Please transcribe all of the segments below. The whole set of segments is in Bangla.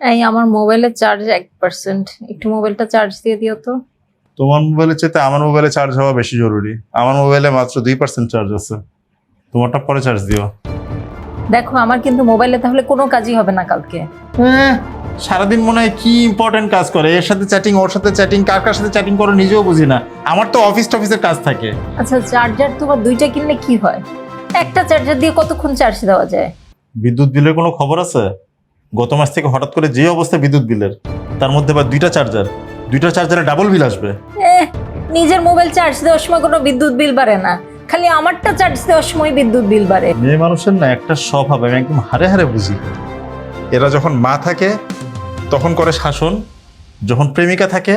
এই আমার মোবাইলের চার্জ এক পার্সেন্ট একটু মোবাইলটা চার্জ দিয়ে দিও তো। তোমার মোবাইলের চাইতে আমার মোবাইলে চার্জ হওয়া বেশি জরুরি। আমার মোবাইলে মাত্র দুই পার্সেন্ট চার্জ আছে। তোমারটা পরে চার্জ দিও। দেখো আমার কিন্তু মোবাইলে তাহলে কোনো কাজই হবে না কালকে। হ্যাঁ, সারাদিন মনে হয় কি ইম্পর্টেন্ট কাজ করে। এর সাথে চ্যাটিং ওর সাথে চ্যাটিং কার কার সাথে চ্যাটিং করো নিজেও বুঝি না। আমার তো অফিস টফিসের কাজ থাকে। আচ্ছা চার্জার তোমার দুইটা কিনলে কি হয়? একটা চার্জার দিয়ে কতক্ষণ চার্জ দেওয়া যায়? বিদ্যুৎ বিলের কোনো খবর আছে? গত মাস থেকে হঠাৎ করে যে অবস্থা বিদ্যুৎ বিলের তার মধ্যে আবার দুইটা চার্জার দুইটা চার্জারে ডাবল বিল আসবে। এহ, নিজের মোবাইল চার্জ দেওয়ার সময় কোনো বিদ্যুৎ বিল বাড়ে না। খালি আমারটা চার্জ দেওয়ার সময় বিদ্যুৎ বিল বাড়ে। মেয়ে মানুষের না একটা স্বভাব আমি একদম হারে হারে বুঝি। এরা যখন মা থাকে তখন করে শাসন যখন প্রেমিকা থাকে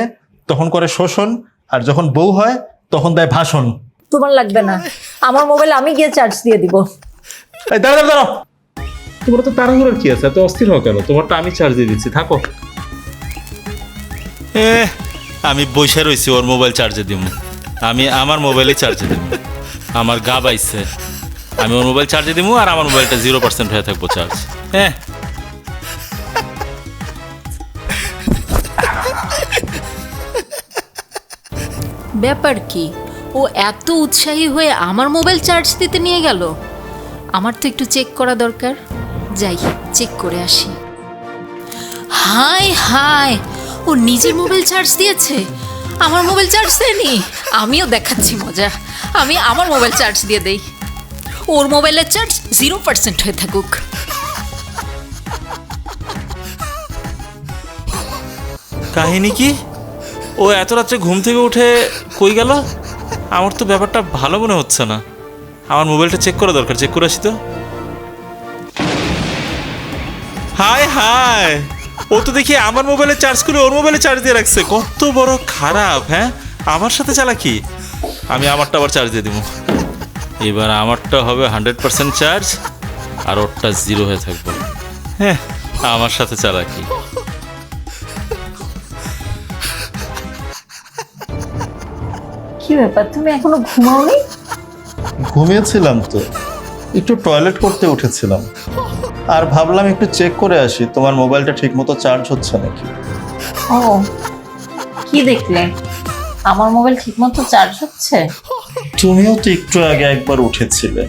তখন করে শোষণ আর যখন বউ হয় তখন দেয় ভাষণ। তোমার লাগবে না। আমার মোবাইল আমি গিয়ে চার্জ দিয়ে দিব। এই দাঁড়া দাঁড়া দাঁড়াও। তোমার তো তাড়াহুড়োর কি আছে? এত অস্থির হও কেন? তোমারটা আমি চার্জ দিয়ে দিচ্ছি থাকো। এ আমি বসে রয়েছি ওর মোবাইল চার্জে দিব আমি আমার মোবাইলে চার্জে দিব আমার গা বাইছে। আমি ওর মোবাইল চার্জে দিব আর আমার মোবাইলটা জিরো পার্সেন্ট হয়ে থাকব চার্জ হ্যাঁ ব্যাপার কি? ও এত উৎসাহী হয়ে আমার মোবাইল চার্জ দিতে নিয়ে গেল? আমার তো একটু চেক করা দরকার। যাই চেক করে আসি। হাই হাই ও নিজের মোবাইল চার্জ দিয়েছে? আমার মোবাইল চার্জ দেয়নি? আমিও দেখাচ্ছি মজা। আমি আমার মোবাইল চার্জ দিয়ে দেই। ওর মোবাইলের চার্জ জিরো পার্সেন্ট হয়ে থাকুক। কাহিনী কি? ও এত রাত্রে ঘুম থেকে উঠে কই গেল? আমার তো ব্যাপারটা ভালো মনে হচ্ছে না। আমার মোবাইলটা চেক করা দরকার চেক করে আসি তো। হাই। হাই ও তো দেখি আমার মোবাইলে চার্জ করে ওর মোবাইলে চার্জ দিয়ে রাখছে। কত বড় খারাপ হ্যাঁ? আমার সাথে চালাকি? আমি আমারটা আবার চার্জ দিয়ে দিব। এবার আমারটা হবে হান্ড্রেড পার্সেন্ট চার্জ আর ওরটা জিরো হয়ে থাকবে। হ্যাঁ। আমার সাথে চালাকি। কি ব্যাপার তুমি এখনও ঘুমাওনি? ঘুমিয়েছিলাম তো। একটু টয়লেট করতে উঠেছিলাম। আর ভাবলাম একটু চেক করে আসি তোমার মোবাইলটা ঠিকমতো চার্জ হচ্ছে নাকি? ও কি দেখলে? আমার মোবাইল ঠিকমতো চার্জ হচ্ছে? তুমিও তো একটু আগে একবার উঠেছিলে।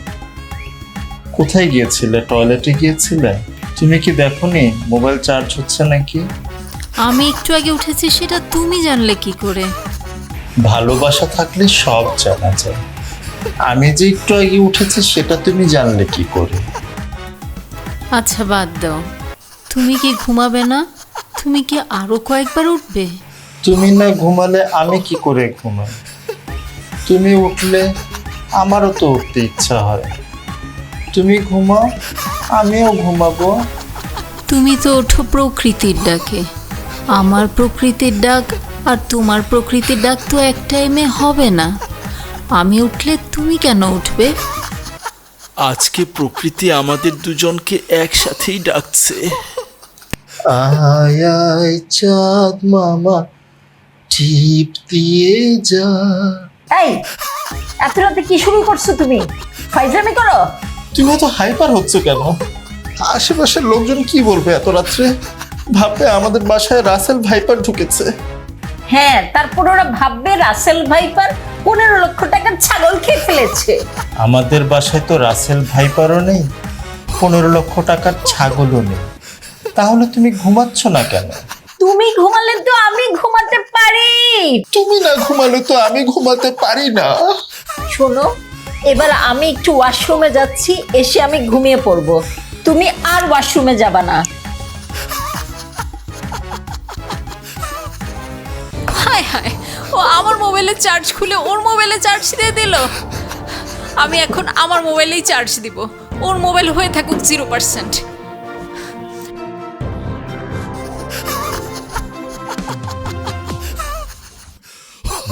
কোথায় গিয়েছিলে? টয়লেটে গিয়েছিলে? তুমি কি দেখোনি মোবাইল চার্জ হচ্ছে নাকি? আমি একটু আগে উঠেছি সেটা তুমি জানলে কি করে? ভালোবাসা থাকলে সব জানা যায়। আমি যে একটু আগে উঠেছি সেটা তুমি জানলে কি করে? আচ্ছা বাদ দাও। তুমি কি ঘুমাবে না? তুমি কি আরও কয়েকবার উঠবে? তুমি না ঘুমালে আমি কি করে ঘুমাই? তুমি উঠলে আমারও তো উঠতে ইচ্ছা হয়। তুমি ঘুমাও আমিও ঘুমাবো। তুমি তো ওঠো প্রকৃতির ডাকে। আমার প্রকৃতির ডাক আর তোমার প্রকৃতির ডাক তো এক টাইমে হবে না। আমি উঠলে তুমি কেন উঠবে? আজকে প্রকৃতি আমাদের দুজনকে একসাথেই ডাকছে। আয় আয় চাঁদ মামা টিপ দিয়ে যা। এই এত রাতে কি শুরু করছ তুমি? ফাইজলামি করো। তুমি এত হাইপার হচ্ছে কেন? আশেপাশের লোকজন কি বলবে এত রাত্রে? ভাববে আমাদের বাসায় রাসেল ভাইপার ঢুকেছে। হ্যাঁ তারপর ওরা ভাববে রাসেল ভাইপার পনেরো লক্ষ টাকার ছাগল খেয়ে ফেলেছে। আমাদের বাসায় তো রাসেল ভাইপারও নেই পনেরো লক্ষ টাকার ছাগলও নেই। তাহলে তুমি ঘুমাচ্ছ না কেন? তুমি ঘুমালে তো আমি ঘুমাতে পারি। তুমি না ঘুমালে তো আমি ঘুমাতে পারি না। শোনো এবার আমি একটু ওয়াশরুমে যাচ্ছি এসে আমি ঘুমিয়ে পড়ব। তুমি আর ওয়াশরুমে যাবা না। ও আমার মোবাইলে চার্জ খুলে ওর মোবাইলে চার্জ দিয়ে দিল। আমি এখন আমার মোবাইলেই চার্জ দিব। ওর মোবাইল হয়ে থাকুক জিরো পার্সেন্ট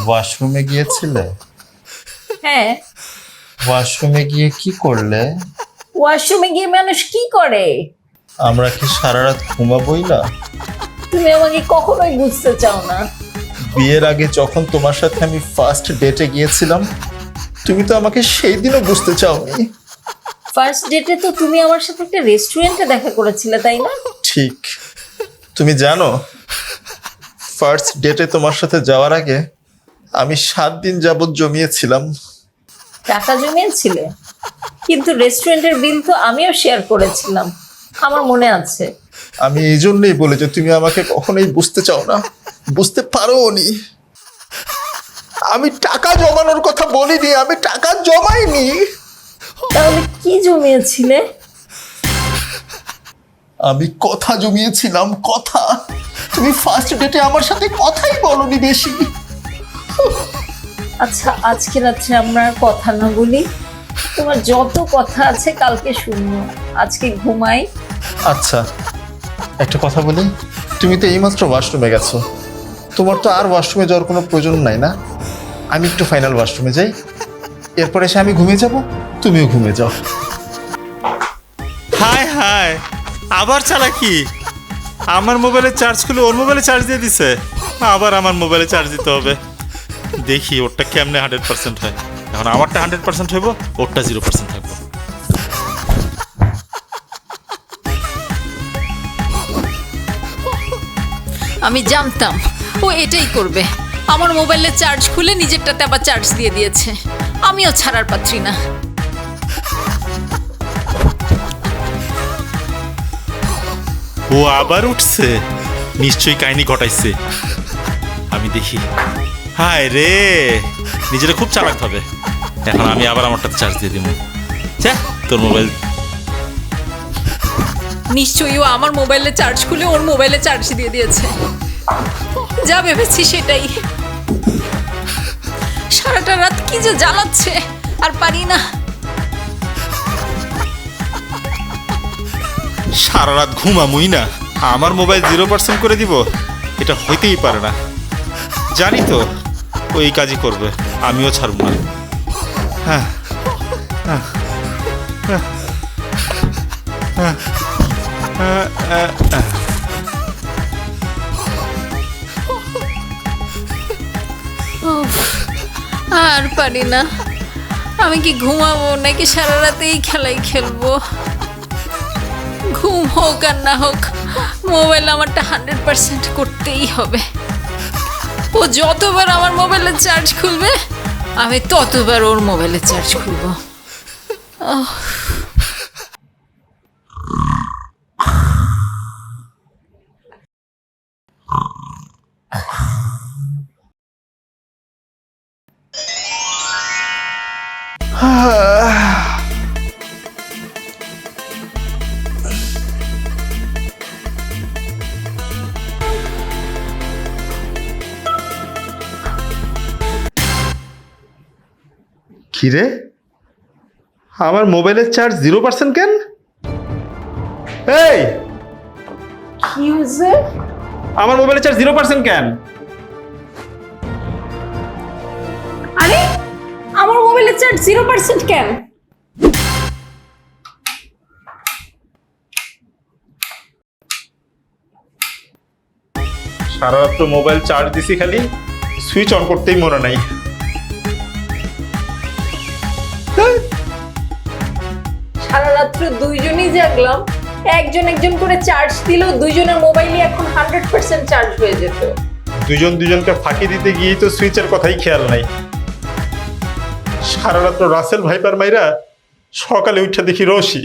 ওয়াশরুমে গিয়েছিলে? হ্যাঁ। ওয়াশরুমে গিয়ে কি করলে? ওয়াশরুমে গিয়ে মানুষ কি করে? আমরা কি সারা রাত ঘুমাবই না? তুমি আমাকে কখনোই বুঝতে চাও না। বিয়ের আগে যখন তোমার সাথে আমি ফার্স্ট ডেটে গিয়েছিলাম তুমি তো আমাকে সেই দিনও বুঝতে চাওনি। ফার্স্ট ডেটে তো তুমি আমার সাথে একটা রেস্টুরেন্টে দেখা করেছিলে তাই না? ঠিক। তুমি জানো ফার্স্ট ডেটে তোমার সাথে যাওয়ার আগে আমি সাত দিন যাবৎ জমিয়েছিলাম। টাকা জমিয়েছিলে? কিন্তু রেস্টুরেন্টের বিল তো আমিও শেয়ার করেছিলাম। আমার মনে আছে। আমি এই জন্যই বলে যে তুমি আমাকে কখনোই বুঝতে চাও না। বুঝতে পারো নি আমি টাকা জমানোর কথা বলিনি আমি টাকা জমাইনি। তাহলে কি জমিয়েছিলে? আমি কথা জমিয়েছিলাম কথা। তুমি ফার্স্ট ডেটে আমার সাথে কথাই বলনি বেশি। আচ্ছা আজকে রাত্রে আমরা আর কথা না বলি। তোমার যত কথা আছে কালকে শুনব। আজকে ঘুমাই। আচ্ছা একটা কথা বলি। তুমি তো এইমাত্র ওয়াশরুমে গেছো। তোমার তো আর ওয়াশরুমে যাওয়ার কোনো প্রয়োজন নাই না? আমি একটু ফাইনাল ওয়াশরুমে যাই। এরপর এসে আমি ঘুমিয়ে যাব। তুমিও ঘুমিয়ে যাও। হাই হাই আবার চালাকি? আমার মোবাইলে চার্জ খুলে ওর মোবাইলে চার্জ দিয়ে দিছে। আবার আমার মোবাইলে চার্জ দিতে হবে। দেখি ওরটা কেমনে হান্ড্রেড পার্সেন্ট হয়। এখন আমারটা হান্ড্রেড পার্সেন্ট হইব ওরটা জিরো পার্সেন্ট থাকব। আমি জানতাম। ও এটাই করবে। আমার মোবাইলে চার্জ খুলে নিজেরটাতে আবার চার্জ দিয়ে দিয়েছে। আমিও ছাড়ার পাত্রী না। ও আবার উঠছে। নিশ্চয়ই কাহিনী ঘটাইছে। আমি দেখি। হায় রে! নিজেরা খুব চালাক হবে। এখন আমি আবার আমারটা চার্জ দিয়ে দিব। যা তোর মোবাইল। নিশ্চয়ই ও আমার মোবাইলে চার্জ খুলে ওর মোবাইলে চার্জ দিয়ে দিয়েছে। যা ভেবেছি সেটাই। সারাটা রাত কি যে জ্বালাচ্ছে আর পারি না। সারা রাত ঘুমামুই না আমার মোবাইল জিরো পার্সেন্ট করে দিব এটা হইতেই পারে না। জানি তো ওই কাজই করবে আমিও ছাড়ব না। হ্যাঁ হ্যাঁ, হ্যাঁ, হ্যাঁ, আর পারি না। আমি কি ঘুমাবো নাকি সারা রাতেই খেলাই খেলব? ঘুম হোক আর না হোক, মোবাইল আমারটা হান্ড্রেড পারসেন্ট করতেই হবে। ও যতবার আমার মোবাইলের চার্জ খুলবে, আমি ততবার ওর মোবাইলের চার্জ খুলবো। কিরে আমার মোবাইলের চার্জ জিরো পার্সেন্ট কেন? এই! কি হয়েছে? আমার মোবাইলের চার্জ জিরো পার্সেন্ট কেন? আরে আমার মোবাইলের চার্জ জিরো পার্সেন্ট কেন? সারা রাত তো মোবাইল চার্জ দিছি খালি সুইচ অন করতেই মনে নাই। সারা রাত্র দুইজনই জাগলাম। একজন একজন করে চার্জ দিলেও দুইজনের মোবাইলই এখন হান্ড্রেড পার্সেন্ট চার্জ হয়ে যেত। দুজন দুজনকে ফাঁকি দিতে গিয়েই তো সুইচের কথাই খেয়াল নাই। সারা রাত্র রাসেল ভাইপার মাইরা সকালে উঠে দেখি রশি।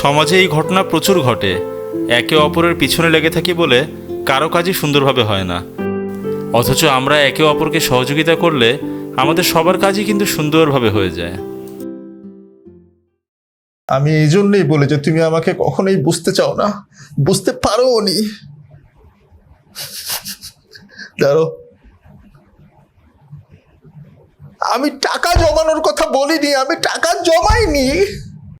সমাজে এই ঘটনা প্রচুর ঘটে। একে অপরের পিছনে লেগে থাকি বলে কারও কাজই সুন্দরভাবে হয় না। অথচ আমরা একে অপরকে সহযোগিতা করলে আমাদের সবার কাজই কিন্তু সুন্দরভাবে হয়ে যায়। আমি এই জন্যই বলে যে তুমি আমাকে কখনোই বুঝতে চাও না। বুঝতে পারো নি। ধরো আমি টাকা জমানোর কথা বলিনি, আমি টাকা জমাইনি।